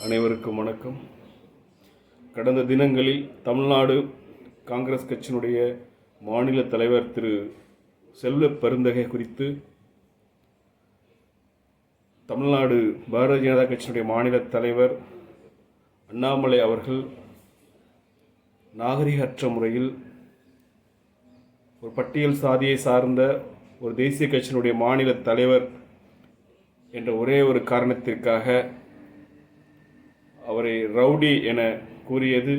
அனைவருக்கும் வணக்கம். கடந்த தினங்களில் தமிழ்நாடு காங்கிரஸ் கட்சியினுடைய மாநில தலைவர் திரு செல்வ பெருந்தகை குறித்து தமிழ்நாடு பாரதிய ஜனதா கட்சியினுடைய மாநில தலைவர் அண்ணாமலை அவர்கள் நாகரிகற்ற முறையில் ஒரு பட்டியல் சாதியை சார்ந்த ஒரு தேசிய கட்சியினுடைய மாநில தலைவர் என்ற ஒரே ஒரு காரணத்திற்காக அவரை ரவுடி என கூறியது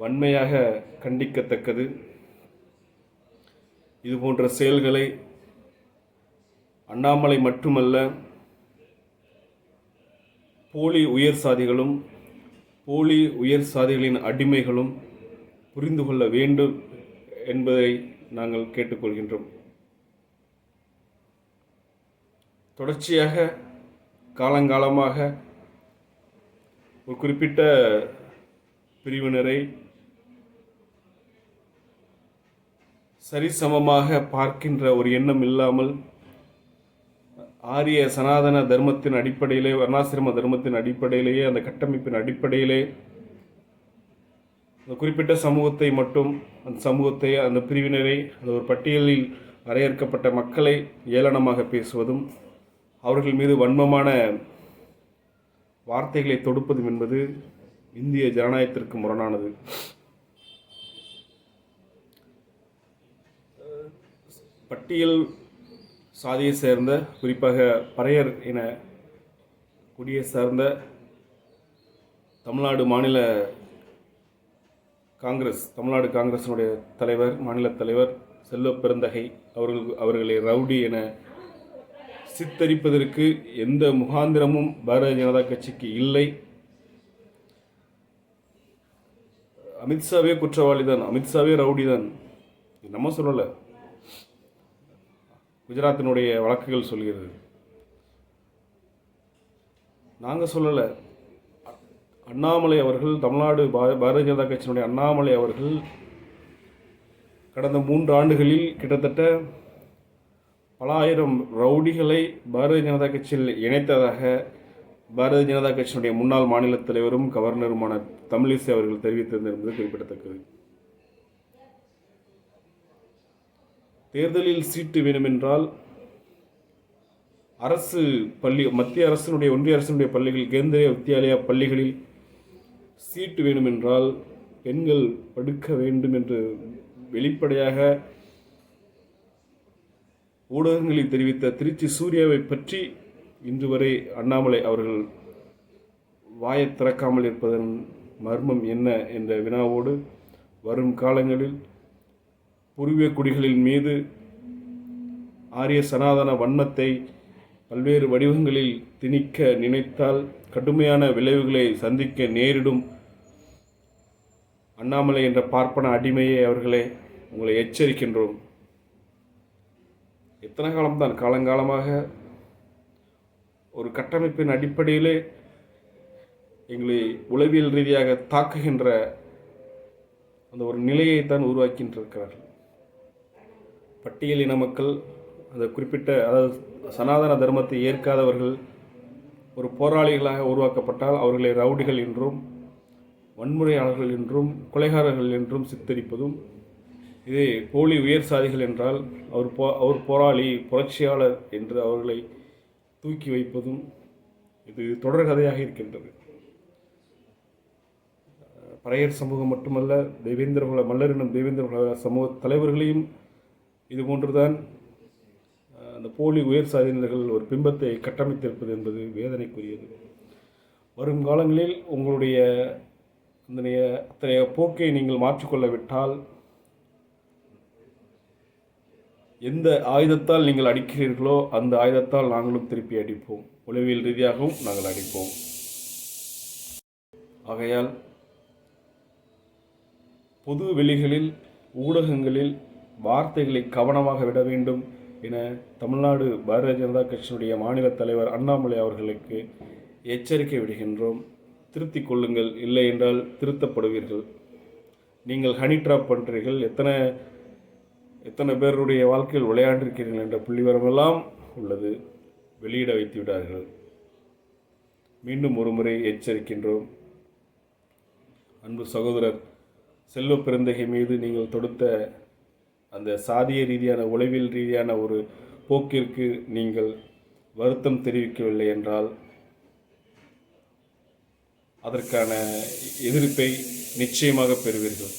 வன்மையாக கண்டிக்கத்தக்கது. இது போன்ற செயல்களை அண்ணாமலை மட்டுமல்ல போலி உயர் சாதிகளும் போலி உயர் சாதிகளின் அடிமைகளும் புரிந்து கொள்ள வேண்டும் என்பதை நாங்கள் கேட்டுக்கொள்கின்றோம். தொடர்ச்சியாக காலங்காலமாக ஒரு குறிப்பிட்ட பிரிவினரை சரிசமமாக பார்க்கின்ற ஒரு எண்ணம் இல்லாமல் ஆரிய சனாதன தர்மத்தின் அடிப்படையிலே வர்ணாசிரம தர்மத்தின் அடிப்படையிலேயே அந்த கட்டமைப்பின் அடிப்படையிலே அந்த குறிப்பிட்ட சமூகத்தை மட்டும் அந்த சமூகத்தை அந்த பிரிவினரை அந்த ஒரு பட்டியலில் வரையறுக்கப்பட்ட மக்களை ஏளனமாக பேசுவதும் அவர்கள் மீது வன்மமான வார்த்தைகளை தொடுப்பதும் என்பது இந்திய ஜனநாயகத்திற்கு முரணானது. பட்டியல் சாதியை சேர்ந்த குறிப்பாக பறையர் என குடியை சார்ந்த தமிழ்நாடு மாநில காங்கிரஸ் தமிழ்நாடு காங்கிரசினுடைய தலைவர் மாநில தலைவர் செல்வ பெருந்தகை அவர்கள் அவர்களை ரவுடி என சித்தரிப்பதற்கு எந்த முகாந்திரமும் பாரதிய ஜனதா கட்சிக்கு இல்லை. அமித்ஷாவே குற்றவாளி தான் அமித்ஷாவே ரவுடி தான் நம்ம சொல்லலை. குஜராத்தினுடைய வழக்குகள் சொல்கிறது. நாங்கள் சொல்லலை. அண்ணாமலை அவர்கள் தமிழ்நாடு பாரதிய ஜனதா கட்சியினுடைய அண்ணாமலை அவர்கள் கடந்த மூன்று ஆண்டுகளில் கிட்டத்தட்ட பல ஆயிரம் ரவுடிகளை பாரதிய ஜனதா கட்சியில் இணைத்ததாக பாரதிய ஜனதா கட்சியினுடைய முன்னாள் மாநில தலைவரும் கவர்னருமான தமிழிசை அவர்கள் தெரிவித்திருந்திருந்தது குறிப்பிடத்தக்கது. தேர்தலில் சீட்டு வேண்டுமென்றால் அரசு பள்ளி மத்திய அரசினுடைய ஒன்றிய அரசினுடைய பள்ளிகள் கேந்திரிய வித்யாலயா பள்ளிகளில் சீட்டு வேண்டுமென்றால் பெண்கள் படுக்க வேண்டும் என்று வெளிப்படையாக ஊடகங்களில் தெரிவித்த திருச்சி சூர்யாவை பற்றி இன்று வரை அண்ணாமலை அவர்கள் வாயை திறக்காமல் இருப்பதன் மர்மம் என்ன என்ற வினாவோடு வரும் காலங்களில் பூர்வீக குடிகளின் மீது ஆரிய சனாதன வன்மத்தை பல்வேறு வடிவங்களில் திணிக்க நினைத்தால் கடுமையான விளைவுகளை சந்திக்க நேரிடும். அண்ணாமலை என்ற பார்ப்பன அடிமையை அவர்களே உங்களை எச்சரிக்கின்றோம். எத்தனை காலம்தான்? காலங்காலமாக ஒரு கட்டமைப்பின் அடிப்படையிலே எங்களை உளவியல் ரீதியாக தாக்குகின்ற அந்த ஒரு நிலையை தான் உருவாக்கின்றிருக்கிறார்கள். பட்டியலின மக்கள் அந்த குறிப்பிட்ட அதாவது சனாதன தர்மத்தை ஏற்காதவர்கள் ஒரு போராளிகளாக உருவாக்கப்பட்டால் அவர்களை ரவுடிகள் என்றும் வன்முறையாளர்கள் என்றும் கொலைகாரர்கள் என்றும் சித்தரிப்பதும் இதே போலி உயர் சாதிகள் என்றால் அவர் போ அவர் போராளி புரட்சியாளர் என்று அவர்களை தூக்கி வைப்பதும் இது தொடர்கதையாக இருக்கின்றது. பறையர் சமூகம் மட்டுமல்ல தேவேந்திரகுல மல்லரினம் தேவேந்திரகுல சமூக தலைவர்களையும் இது போன்றுதான் அந்த போலி உயர் சாதியினர்கள் ஒரு பிம்பத்தை கட்டமைத்திருப்பது என்பது வேதனைக்குரியது. வரும் காலங்களில் உங்களுடைய அத்தனைய அத்தகைய போக்கை நீங்கள் மாற்றிக்கொள்ளவிட்டால் எந்த ஆயுதத்தால் நீங்கள் அடிக்கிறீர்களோ அந்த ஆயுதத்தால் நாங்களும் திருப்பி அடிப்போம். உளவியல் ரீதியாகவும் நாங்கள் அடிப்போம். ஆகையால் பொது வெளிகளில் ஊடகங்களில் வார்த்தைகளை கவனமாக விட வேண்டும் என தமிழ்நாடு பாரதிய ஜனதா கட்சியினுடைய மாநில தலைவர் அண்ணாமலை அவர்களுக்கு எச்சரிக்கை விடுகின்றோம். திருத்திக் கொள்ளுங்கள். இல்லை என்றால் திருத்தப்படுவீர்கள். நீங்கள் ஹனி ட்ராப் பண்ணுறீர்கள் எத்தனை எத்தனை பேருடைய வாழ்க்கையில் விளையாண்டிருக்கிறீர்கள் என்ற புள்ளிவரமெல்லாம் உள்ளது. வெளியிட வைத்து விட்டார்கள் மீண்டும் ஒரு முறை எச்சரிக்கின்றோம். அன்பு சகோதரர் செல்வ பிறந்தகை மீது நீங்கள் தொடுத்த அந்த சாதிய ரீதியான உளவியல் ரீதியான ஒரு போக்கிற்கு நீங்கள் வருத்தம் தெரிவிக்கவில்லை என்றால் அதற்கான எதிர்ப்பை நிச்சயமாக பெறுவீர்கள்.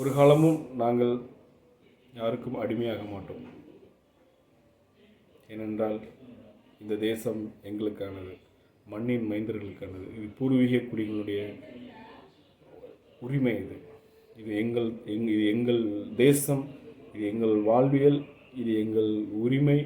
ஒரு காலமும் நாங்கள் யாருக்கும் அடிமையாக மாட்டோம். ஏனென்றால் இந்த தேசம் எங்களுக்கானது மண்ணின் மைந்தர்களுக்கானது. இது பூர்வீக குடிகளுடைய உரிமை இது. இது எங்கள் எங் இது எங்கள் தேசம் இது எங்கள் வாழ்வியல் இது எங்கள் உரிமை.